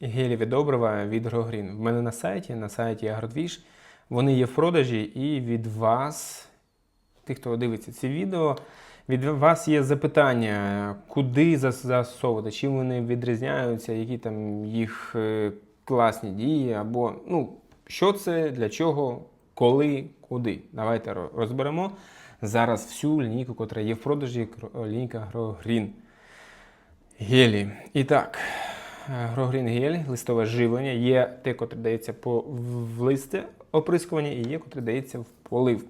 геліві добрива від Грогрін. В мене на сайті, на сайті Агродвіж, вони є в продажі, і від вас, тих, хто дивиться ці відео, від вас є запитання, куди зас- засовувати, чим вони відрізняються, які там їх е, класні дії, або ну, що це, для чого, коли, куди. Давайте розберемо зараз всю лінійку, яка є в продажі, лінійка Грогрін. Гелі. І так, е, Грогрін гель, листове живлення. Є те, котре дається по в листя оприскування, і є, котре дається в полив.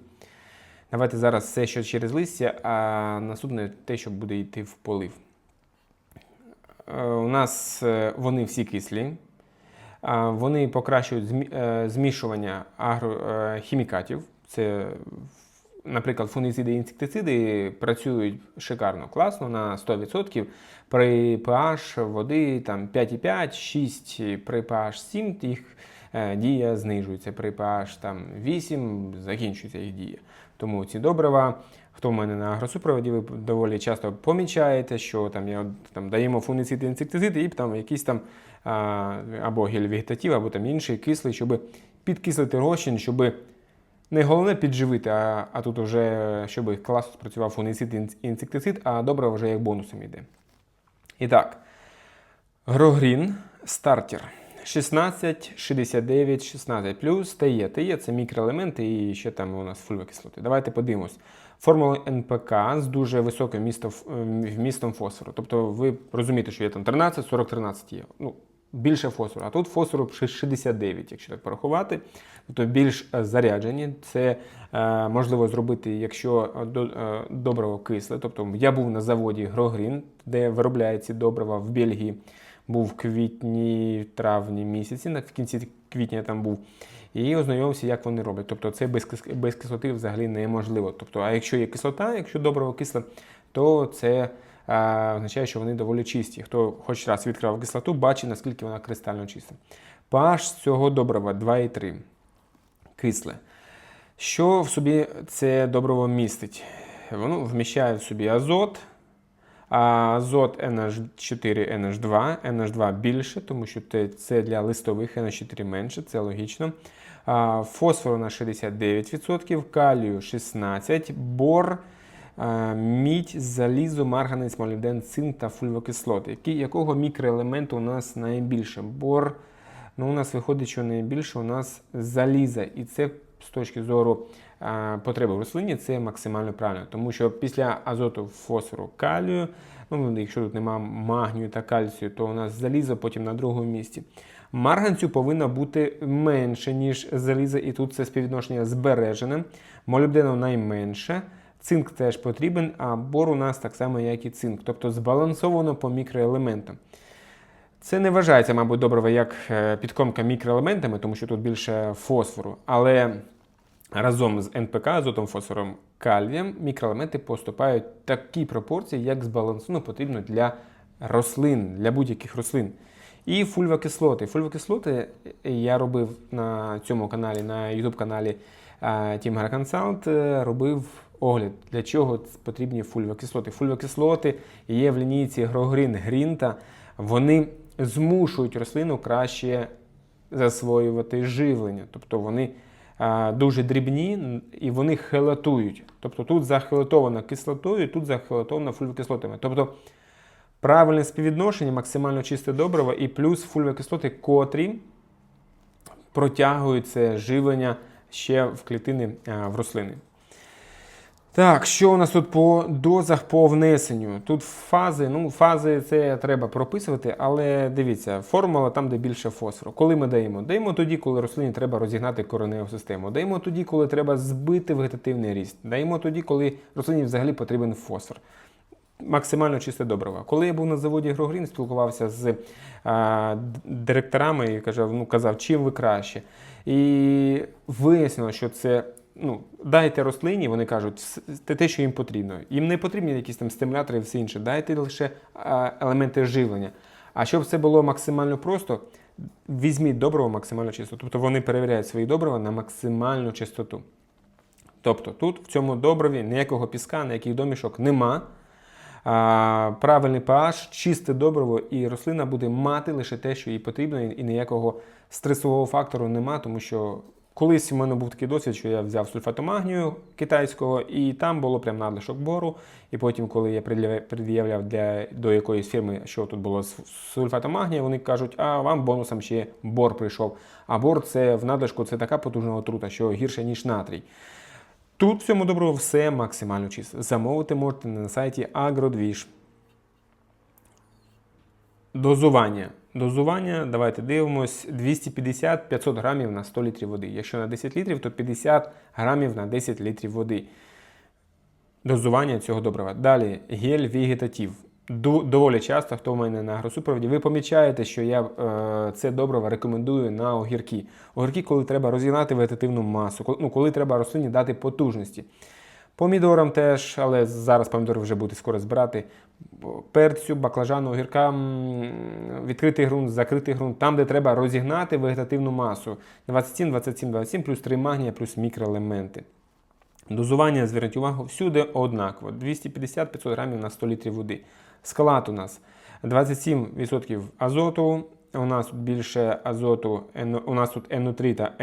Давайте зараз все, що через листя, а наступне те, що буде йти в полив. Е, У нас е, вони всі кислі. Вони покращують е, змішування агрохімікатів. Це, наприклад, фунгіциди і інсектициди працюють шикарно, класно на 100%. При pH води там 5,5, 6 при pH 7 їх е, дія знижується. При pH там 8 закінчується їх дія. Тому ці добрива, хто в мене на агросупроводі, ви доволі часто помічаєте, що там, я, там даємо фунгіцид і інсектицид, і там якийсь там або гель вегетатив, або там інший кислий, щоб підкислити розчин, щоб не головне підживити, а, а тут вже щоб класно спрацював фунгіцид і інсектицид, а добре вже як бонусом йде. І так, Грогрін стартер 16, 69, 16 плюс ТЕ. ТЕ це мікроелементи і ще там у нас фульвокислоти. Давайте подивимось. Формула НПК з дуже високим вмістом, вмістом фосфору. Тобто ви розумієте, що є там 13, 40, 13 є. Ну, більше фосфору. А тут фосфору 69, якщо так порахувати. Тобто більш е, заряджені. Це е, можливо зробити, якщо е, до- е, добриво кисле. Тобто я був на заводі Грогрін, де виробляють ці добрива в Бельгії. Був в квітні, травні місяці, в кінці квітня там був. І ознайомився, як вони роблять. Тобто це без, без кислоти взагалі неможливо. Тобто, а якщо є кислота, якщо добриво кисле, то це означає, що вони доволі чисті. Хто хоч раз відкривав кислоту, бачить, наскільки вона кристально чиста. pH цього добрива 2,3 кисле. Що в собі це добриво містить? Воно вміщає в собі азот, азот NH4, NH2, NH2 більше, тому що це для листових NH4 менше, це логічно. Фосфору на 69%, калію 16%, бор, мідь, залізо, марганець, молібден, цинк та фульвокислоти. Якого мікроелементу у нас найбільше? Бор, ну у нас виходить, що найбільше у нас заліза. І це з точки зору а, потреби в рослині це максимально правильно, тому що після азоту, фосфору, калію, ну якщо тут немає магнію та кальцію, то у нас залізо потім на другому місці. Марганцю повинно бути менше, ніж заліза, і тут це співвідношення збережене. Молібдену найменше. Цинк теж потрібен, а бор у нас так само, як і цинк, тобто збалансовано по мікроелементам. Це не вважається, мабуть, добриво як е, підкормка мікроелементами, тому що тут більше фосфору. Але разом з НПК, азотом, фосфором, калієм, мікроелементи поступають в такій пропорції, як збалансовано потрібно для рослин, для будь-яких рослин. І фульвокислоти. Фульвокислоти я робив на цьому каналі, на YouTube каналі Team Agro е, робив огляд, для чого потрібні фульвокислоти. Фульвокислоти є в лінійці Грогрін Грінта. Вони змушують рослину краще засвоювати живлення. Тобто вони дуже дрібні і вони хелатують. Тобто тут захелатовано кислотою, тут захелатовано фульвокислотами. Тобто правильне співвідношення, максимально чисте добриво і плюс фульвокислоти, котрі протягують це живлення ще в клітини в рослини. Так, що у нас тут по дозах по внесенню? Тут фази, ну фази це треба прописувати, але дивіться, формула там, де більше фосфору. Коли ми даємо? Даємо тоді, коли рослині треба розігнати кореневу систему. Даємо тоді, коли треба збити вегетативний ріст. Даємо тоді, коли рослині взагалі потрібен фосфор. Максимально чисте добриво. Коли я був на заводі Грогрін, спілкувався з а, директорами і казав, ну, казав, чим ви краще. І вияснило, що це ну, дайте рослині, вони кажуть, те, що їм потрібно. Їм не потрібні якісь там стимулятори і все інше. Дайте лише елементи живлення. А щоб це було максимально просто, візьміть добриво максимально чисто. Тобто вони перевіряють свої добрива на максимальну чистоту. Тобто тут в цьому добриві ніякого піска, ніяких домішок нема. а, правильний pH, чисте добриво, і рослина буде мати лише те, що їй потрібно, і ніякого стресового фактору нема, тому що колись у мене був такий досвід, що я взяв сульфату магнію китайського, і там було прям надлишок бору. І потім, коли я пред'являв для, до якоїсь фірми, що тут було з сульфатом магнія, вони кажуть, а вам бонусом ще бор прийшов. А бор це в надлишку це така потужна отрута, що гірше, ніж натрій. Тут в цьому доброго все максимально чисто. Замовити можете на сайті Агродвіж. Дозування. Дозування, давайте дивимось, 250-500 грамів на 100 літрів води. Якщо на 10 літрів, то 50 грамів на 10 літрів води. Дозування цього добрива. Далі гель вегетатив. Доволі часто, хто в мене на агросупроводі, ви помічаєте, що я е, це добриво рекомендую на огірки. Огірки, коли треба розігнати вегетативну масу, коли, ну, коли треба рослині дати потужності. Помідорам теж, але зараз помідори вже будете скоро збирати. Перцю, баклажану, огіркам, відкритий ґрунт, закритий ґрунт, там, де треба розігнати вегетативну масу. 27, 27, 27, плюс 3 магнія, плюс мікроелементи. Дозування, зверніть увагу, всюди однаково. 250-500 грамів на 100 літрів води. Склад у нас 27% азоту. У нас тут більше азоту, у нас тут NO3 та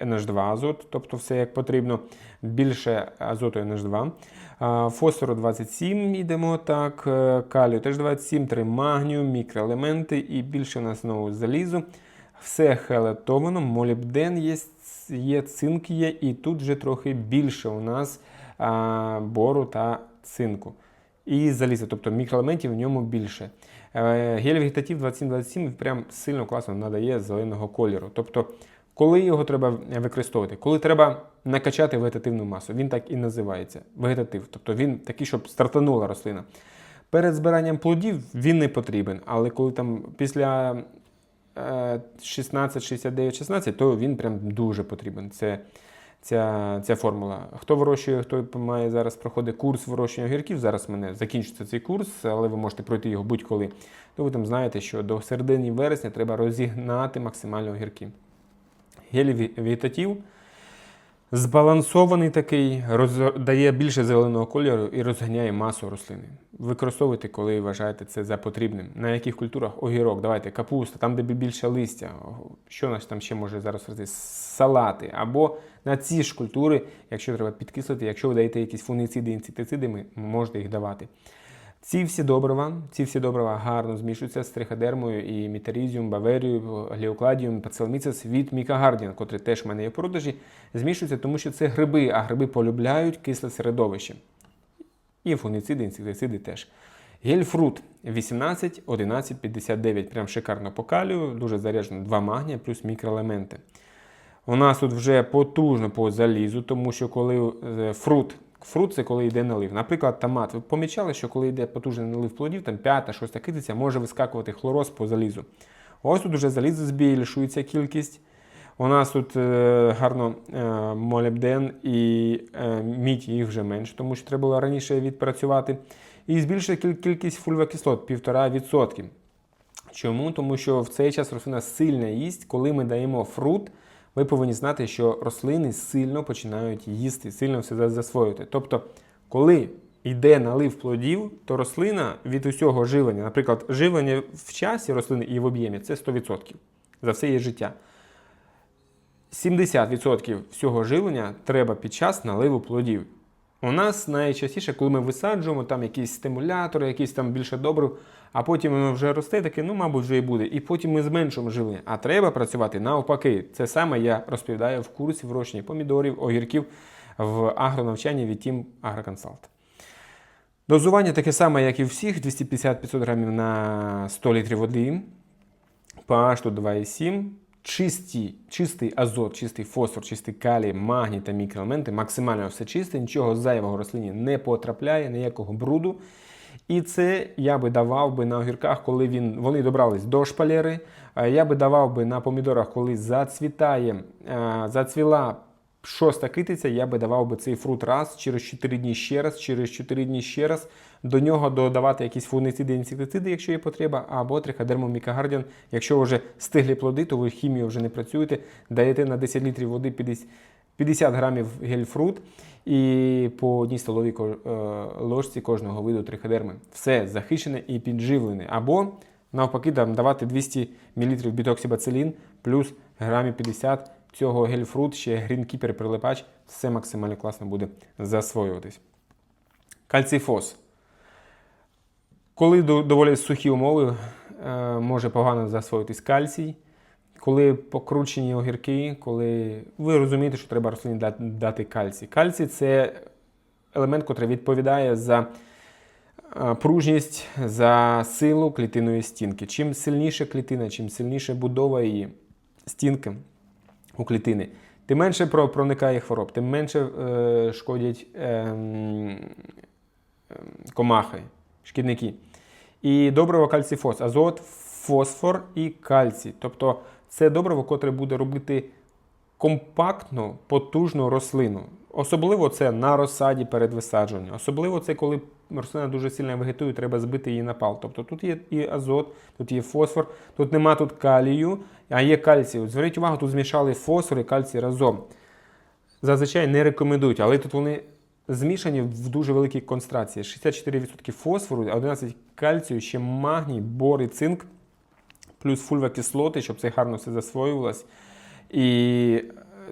NH2 азот, тобто все як потрібно. Більше азоту NH2. А, Фосфору 27 йдемо так, е, калію теж 27, 3 магнію, мікроелементи і більше у нас знову залізу. Все хелетовано, молібден є, є, цинк є, і тут вже трохи більше у нас а, бору та цинку. І заліза, тобто мікроелементів в ньому більше. Гель вегетатив 2727 прям сильно класно надає зеленого кольору. Тобто, коли його треба використовувати, коли треба накачати вегетативну масу, він так і називається вегетатив. Тобто він такий, щоб стартанула рослина. Перед збиранням плодів він не потрібен, але коли там після е, 16, 69, 16, то він прям дуже потрібен. Це ця, ця формула. Хто вирощує, хто має зараз проходить курс вирощування огірків, зараз мене закінчиться цей курс, але ви можете пройти його будь-коли. То ви там знаєте, що до середини вересня треба розігнати максимально огірки. Гель вегетатив збалансований такий, роз- дає більше зеленого кольору і розганяє масу рослини. Використовуйте, коли вважаєте це за потрібним. На яких культурах огірок, давайте капуста, там, де більше листя. Що нас там ще може зараз рости? Салати. Або на ці ж культури, якщо треба підкислити, якщо ви даєте якісь інсектициди, ми можете їх давати. Ці всі добрива, ці всі добрива гарно змішуються з триходермою і мітарізіум, баверією, гліокладіум, пацелміцес від Мікагардіан, котрий теж в мене є в продажі, змішуються, тому що це гриби, а гриби полюбляють кисле середовище. І фунгіциди, інсектициди теж. Гельфрут 18, 11, 59. Прям шикарно по калію, дуже заряджено 2 магнія плюс мікроелементи. У нас тут вже потужно по залізу, тому що коли е, фрут, фрут це коли йде налив. Наприклад, томат. Ви помічали, що коли йде потужний налив плодів, там п'ята, шоста китиця, може вискакувати хлороз по залізу. Ось тут вже залізо збільшується кількість. У нас тут е, гарно е, молібден і е, мідь їх вже менше, тому що треба було раніше відпрацювати. І збільшує кіль- кількість фульвокислот 1,5%. Чому? Тому що в цей час рослина сильно їсть, коли ми даємо фрут, ви повинні знати, що рослини сильно починають їсти, сильно все за- засвоювати. Тобто, коли йде налив плодів, то рослина від усього живлення, наприклад, живлення в часі рослини і в об'ємі це 100% за все її життя. 70% всього живлення треба під час наливу плодів. У нас найчастіше, коли ми висаджуємо там якісь стимулятори, якісь там більше добрив, а потім воно вже росте, таке, ну, мабуть, вже і буде. І потім ми зменшуємо живлення. А треба працювати навпаки. Це саме я розповідаю в курсі вирощення помідорів, огірків в агронавчанні від Team AgroConsult. Дозування таке саме, як і всіх: 250-500 грамів на 100 літрів води. pH тут 2,7. Чисті, чистий азот, чистий фосфор, чистий калій, магній та мікроелементи. Максимально все чисте, нічого зайвого рослині не потрапляє, ніякого бруду. І це я би давав би на огірках, коли він, вони добрались до шпалери. Я би давав би на помідорах, коли зацвітає, е, зацвіла шоста китиця, я би давав би цей фрут раз, через 4 дні ще раз, через 4 дні ще раз. До нього додавати якісь фунгициди, інсектициди, якщо є потреба, або триходермум мікагардіан. Якщо вже стиглі плоди, то ви хімію вже не працюєте, даєте на 10 літрів води 50 50 грамів гельфрут і по одній столовій е, ложці кожного виду триходерми. Все захищене і підживлене. Або навпаки, давати 200 мл бітоксибацилін плюс грамів 50 цього гельфрут, ще грінкіпер прилипач, все максимально класно буде засвоюватись. Кальцифос. Коли доволі сухі умови, е, може погано засвоїтись кальцій. Коли покручені огірки, коли ви розумієте, що треба рослині дати кальцій. Кальцій це елемент, який відповідає за е, пружність, за силу клітинної стінки. Чим сильніша клітина, чим сильніша будова її стінки у клітини, тим менше проникає хвороб, тим менше е, шкодять ем, ем, комахи, шкідники. І добриво кальцифос, азот, фосфор і кальцій. Тобто це добриво, котре буде робити компактну, потужну рослину. Особливо це на розсаді перед висаджуванням. Особливо це коли рослина дуже сильно вегетує, треба збити її на пал. Тобто тут є і азот, тут є фосфор, тут нема тут калію, а є кальцій. От Зверніть увагу, тут змішали фосфор і кальцій разом. Зазвичай не рекомендують, але тут вони змішані в дуже великій концентрації. 64% фосфору, 11% кальцію, ще магній, бор і цинк, плюс фульвакислоти, щоб це гарно все засвоювалось. І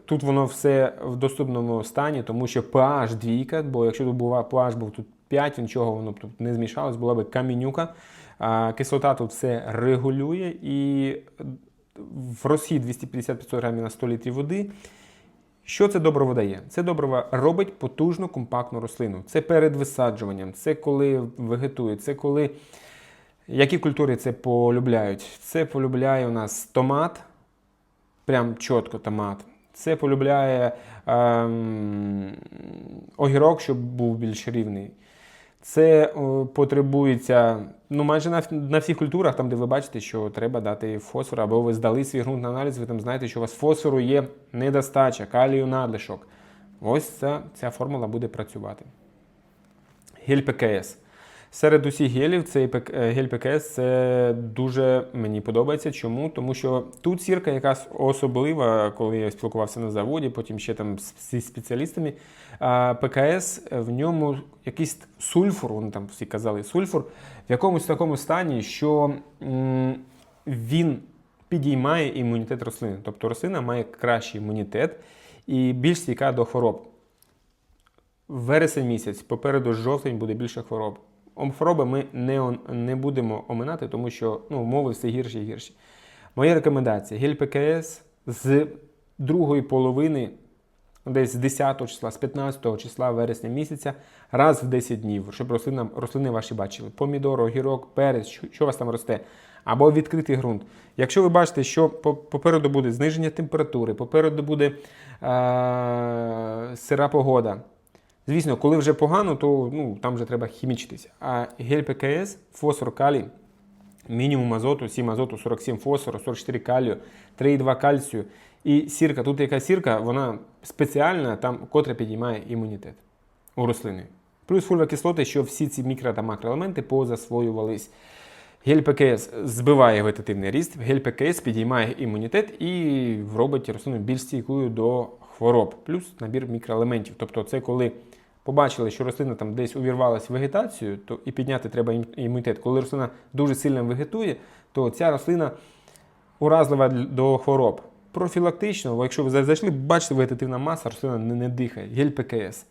тут воно все в доступному стані, тому що pH двійка, бо якщо тут була pH був тут 5, нічого воно б тут не змішалось, була б камінюка. Кислота тут все регулює і в розхід 250-500 грамів на 100 літрів води. Що це добриво дає? Це добриво робить потужну компактну рослину. Це перед висаджуванням, це коли вегетує, це коли. Які культури це полюбляють? Це полюбляє у нас томат, прям чітко томат. Це полюбляє ем, огірок, щоб був більш рівний. Це о, потребується ну, майже на, на всіх культурах, там, де ви бачите, що треба дати фосфор, або ви здали свій ґрунт на аналіз, ви там знаєте, що у вас фосфору є недостача, калію надлишок. Ось ця, ця формула буде працювати. Гель ПКС. Серед усіх гелів цей е, гель ПКС це дуже мені подобається. Чому? Тому що тут сірка якась особлива, коли я спілкувався на заводі, потім ще там зі спеціалістами. ПКС е, в ньому якийсь сульфур, вони там всі казали сульфур, в якомусь такому стані, що він підіймає імунітет рослини. Тобто рослина має кращий імунітет і більш стійка до хвороб. Вересень місяць, попереду жовтень буде більше хвороб. Хвороби ми не, не будемо оминати, тому що ну, умови все гірші і гірші. Моя рекомендація: гель ПКС з другої половини, десь з 10 числа, з 15 числа вересня місяця, раз в 10 днів, щоб рослина, рослини ваші бачили. Помідор, огірок, перець, що, що у вас там росте. Або відкритий ґрунт. Якщо ви бачите, що попереду буде зниження температури, попереду буде е- сира погода. Звісно, коли вже погано, то ну, там вже треба хімічитися. А гель ПКС, фосфор, калій, мінімум азоту, 7 азоту, 47 фосфору, 44 калію, 3,2 кальцію. І сірка, тут яка сірка, вона спеціальна, там, котра підіймає імунітет у рослини. Плюс фульвакислоти, що всі ці мікро та макроелементи позасвоювались. Гель ПКС збиває вегетативний ріст, гель ПКС підіймає імунітет і робить рослину більш стійкою до хвороб, плюс набір мікроелементів. Тобто, це коли побачили, що рослина там десь увірвалася в вегетацію, то і підняти треба імунітет. Коли рослина дуже сильно вегетує, то ця рослина уразлива до хвороб. Профілактично, якщо ви зайшли, бачите, вегетативна маса, рослина не, не дихає. Гель ПКС.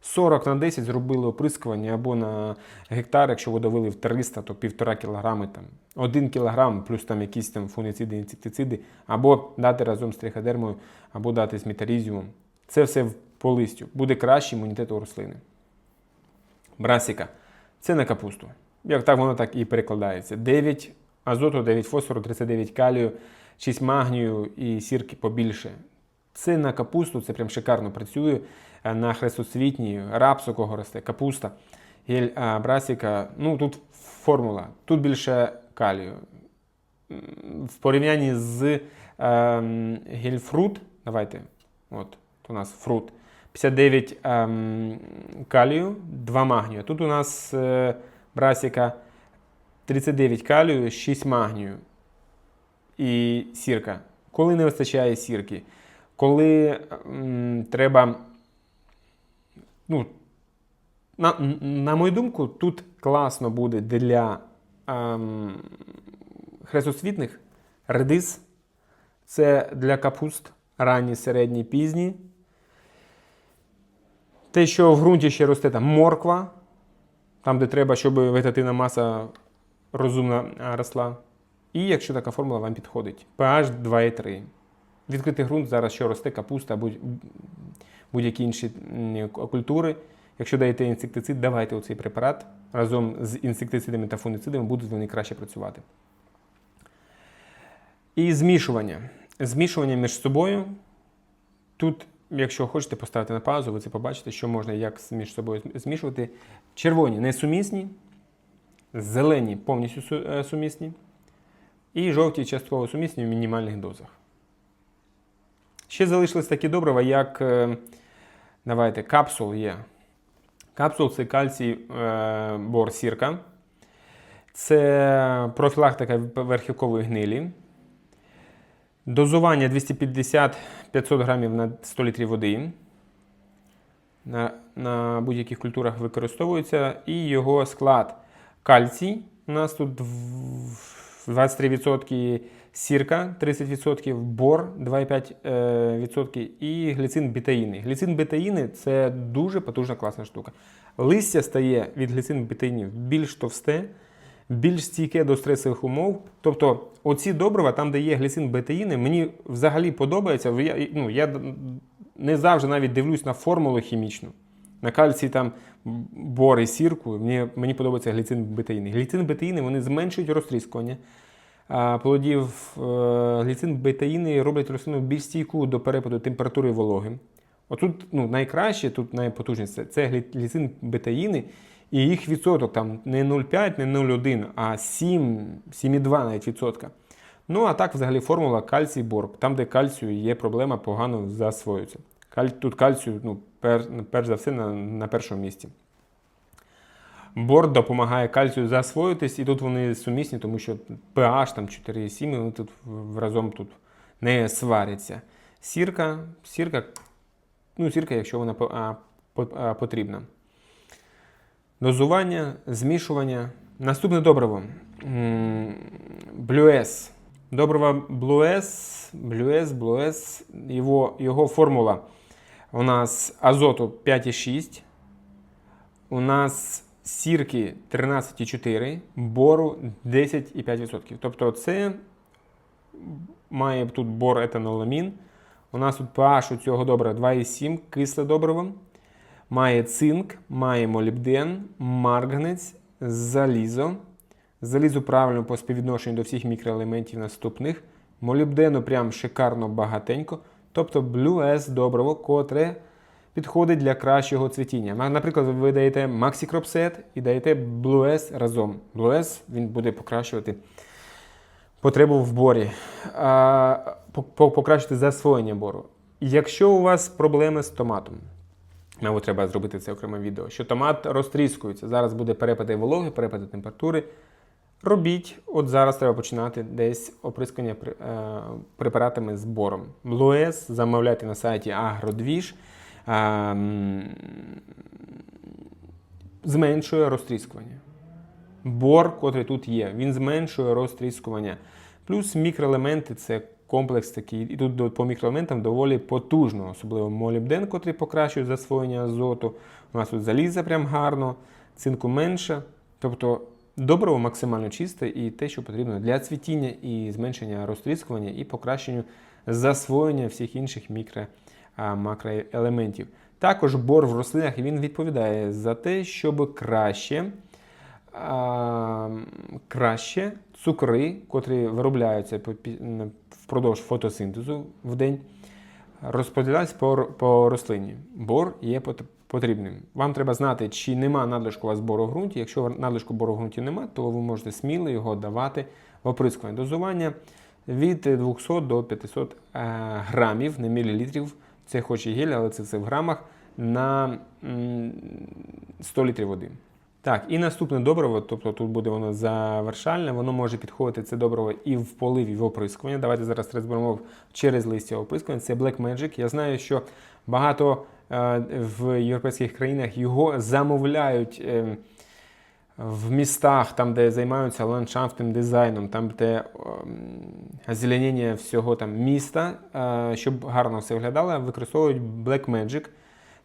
40 на 10 зробили оприскування або на гектар, якщо ви давили в 300, то 1,5 кг, там, 1 кг, плюс там якісь там фунгіциди, інсектициди, або дати разом з триходермою, або дати з метарізіумом. Це все по листю. Буде кращий імунітет у рослини. Брасіка. Це на капусту. Як так воно так і перекладається. 9 азоту, 9 фосфору, 39 калію, 6 магнію і сірки побільше. Це на капусту, це прям шикарно працює. Е, На хрестосвітній, рапс, у кого росте, капуста, гель брасіка. Ну тут формула. Тут більше калію. В порівнянні з ем, гельфрут, давайте, от у нас фрут, 59 ем, калію, 2 магнію. Тут у нас е, брасіка 39 калію, 6 магнію і сірка. Коли не вистачає сірки? коли м, треба. Ну, на, на мою думку, тут класно буде для ем, хрестосвітних редис. Це для капуст ранні, середні, пізні. Те, що в ґрунті ще росте там морква, там, де треба, щоб вегетативна маса розумна росла. І якщо така формула вам підходить, pH 2,3. Відкритий ґрунт зараз що росте капуста, будь, будь-які інші культури. Якщо даєте інсектицид, давайте оцей препарат разом з інсектицидами та фунгіцидами, будуть вони краще працювати. І змішування. Змішування між собою. Тут, якщо хочете поставити на паузу, ви це побачите, що можна як між собою змішувати. Червоні несумісні, зелені повністю е, сумісні, і жовті частково сумісні в мінімальних дозах. Ще залишились такі добрива, як е, давайте, капсул є. Капсул це кальцій е. Це профілактика верхівкової гнилі. Дозування 250-500 грамів на 100 літрів води. На, на будь-яких культурах використовується. І його склад кальцій. У нас тут 23%, сірка 30%, бор 2,5% і гліцин бетаїни. Гліцин бетаїни це дуже потужна класна штука. Листя стає від гліцин бетаїнів більш товсте, більш стійке до стресових умов. Тобто, оці добрива, там, де є гліцин бетаїни, мені взагалі подобається. Я, ну, я не завжди навіть дивлюсь на формулу хімічну. На кальцій там бор і сірку, мені, мені подобається гліцин бетаїни. Гліцин бетаїни вони зменшують розтріскування плодів. Е, Гліцин бетаїни роблять рослину більш стійку до перепаду температури і вологи. Отут ну, найкраще, тут найпотужніше це гліцин бетаїни, і їх відсоток там не 0,5, не 0,1, а 7, 7,2 навіть відсотка. Ну, а так, взагалі, формула кальцій бор. Там, де кальцію є проблема, погано засвоюється. Каль... Тут кальцію, ну, пер... перш за все, на, на першому місці. Бор допомагає кальцію засвоїтись, і тут вони сумісні, тому що pH там 4,7, вони тут разом тут не сваряться. Сірка, сірка, ну, сірка, якщо вона потрібна. Дозування, змішування. Наступне добриво. Блюес. Добриво Блюес, Блюес, Блюес. Його, його формула у нас азоту 5,6. У нас сірки 13,4, бору 10,5%. Тобто це має тут бор етаноламін. У нас тут pH у цього добрива 2,7, кисле добриво. Має цинк, має молібден, марганець, залізо. Залізо правильно по співвідношенню до всіх мікроелементів наступних. Молібдену прям шикарно багатенько. Тобто Blue S добриво, котре підходить для кращого цвітіння. Наприклад, ви даєте Maxicropset і даєте Blue S разом. Blue S він буде покращувати потребу в борі, покращити засвоєння бору. Якщо у вас проблеми з томатом, мабуть, треба зробити це окреме відео, що томат розтріскується, зараз буде перепади вологи, перепади температури. Робіть, от зараз треба починати десь оприскування е, препаратами з бором. Блуес замовляйте на сайті Агродвіж. Зменшує розтріскування. Бор, котрий тут є, він зменшує розтріскування. Плюс мікроелементи це комплекс такий. І тут по мікроелементам доволі потужно, особливо молібден, котрий покращує засвоєння азоту. У нас тут заліза прям гарно, цинку менше. Тобто добриво максимально чисте і те, що потрібно для цвітіння і зменшення розтріскування і покращенню засвоєння всіх інших мікро-макроелементів. Також бор в рослинах він відповідає за те, щоб краще а, краще цукри, котрі виробляються впродовж фотосинтезу в день, розподіляються по, по рослині. Бор є потрібним. Вам треба знати, чи нема надлишку у вас бору в ґрунті. Якщо надлишку бору в ґрунті нема, то ви можете сміло його давати в оприскування. Дозування від 200 до 500 е, грамів на мілілітрів. Це хоч і гель, але це все в грамах на 100 літрів води. Так, і наступне добриво, тобто тут буде воно завершальне, воно може підходити це добриво і в полив, і в оприскування. Давайте зараз розберемо через листя оприскування. Це Black Magic. Я знаю, що багато в європейських країнах його замовляють. е, в містах, там, де займаються ландшафтним дизайном, там, де ем, озеленення всього там міста, е, щоб гарно все виглядало, використовують Black Magic.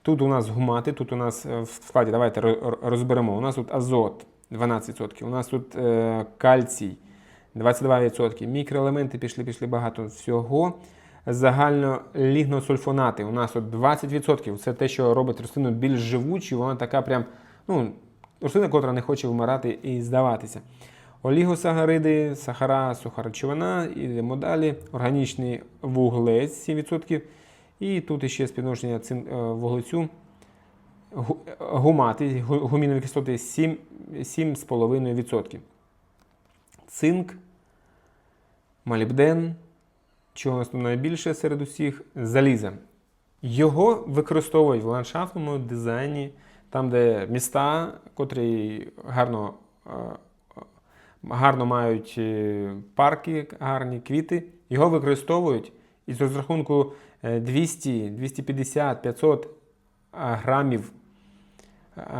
Тут у нас гумати, тут у нас е, в складі, давайте розберемо. У нас тут азот 12%, у нас тут е, кальцій 22%, мікроелементи пішли, пішли багато всього. Загально лігносульфонати. У нас тут 20%. Це те, що робить рослину більш живучою. Вона така прям, ну, рослина, котра не хоче вмирати і здаватися. Олігосагариди, сахара, суха речовина, ідемо далі. Органічний вуглець 7%. І тут іще співношення цин, е, вуглецю. Гу- Гумати, гумінові кислоти 7, 7,5%. Цинк, молібден, чого у нас тут найбільше серед усіх, заліза. Його використовують в ландшафтному дизайні, там, де міста, котрі гарно, е, е, гарно мають е, парки, гарні квіти, його використовують із розрахунку е, 200, 250, 500 грамів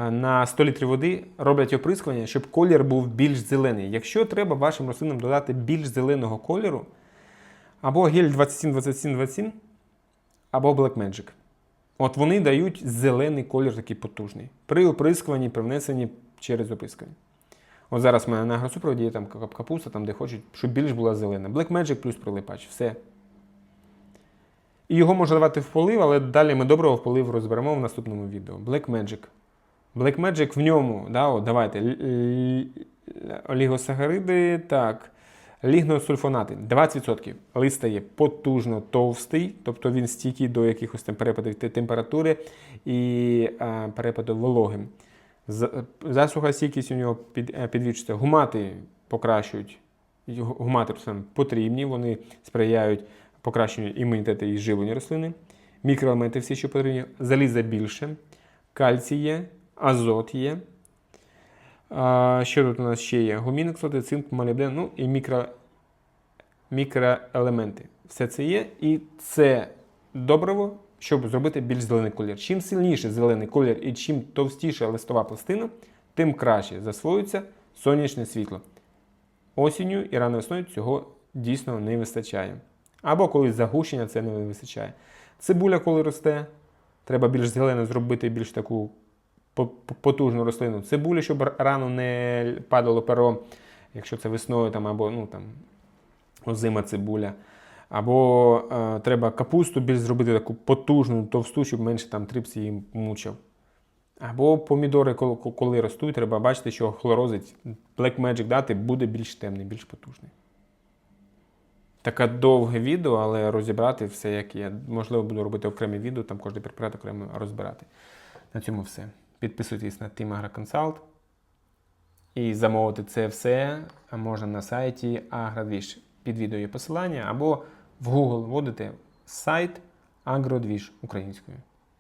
на 100 літрів води роблять оприскування, щоб колір був більш зелений. Якщо треба вашим рослинам додати більш зеленого кольору, або гель 27, 27, 27, або Black Magic. От вони дають зелений колір такий потужний. При оприскуванні, при внесенні через оприскування. От зараз в мене на агросупроводі є там капуста, там, де хочуть, щоб більш була зелена. Black Magic плюс прилипач. Все. І його можна давати в полив, але далі ми доброго в полив розберемо в наступному відео. Black Magic. Black Magic в ньому, да, от, давайте. Олігосагариди, так. Лігносульфонати 20%. Лист стає потужно товстий, тобто він стійкий до якихось там перепадів температури і е, перепаду вологи. Засуха стійкість у нього під, е, підвищується. Гумати покращують. Гумати потрібні, вони сприяють покращенню імунітету і живлення рослини. Мікроелементи всі, що потрібні. Заліза більше, кальцій є, азот є. А, що тут у нас ще є? Гуміни кислоти, цинк, молібден, ну і мікро, мікроелементи. Все це є. І це добриво, щоб зробити більш зелений колір. Чим сильніше зелений колір і чим товстіша листова пластина, тим краще засвоюється сонячне світло. Осінню і рано весною цього дійсно не вистачає. Або коли загущення це не вистачає. Цибуля, коли росте, треба більш зелено зробити більш таку потужну рослину. Цибулю, щоб рано не падало перо, якщо це весною там, або ну, там, озима цибуля. Або е, треба капусту більш зробити таку потужну, товсту, щоб менше там трипс її мучив. Або помідори, коли, коли ростуть, треба бачити, що хлорозить Black Magic дати буде більш темний, більш потужний. Таке довге відео, але розібрати все, як є. Можливо, буду робити окремі відео, там кожен препарат окремо розбирати. На цьому все. Підписуйтесь на Team AgroConsult. І замовити це все можна на сайті AgroDwish. Під відео є посилання, або в Google вводите сайт AgroDwish українською.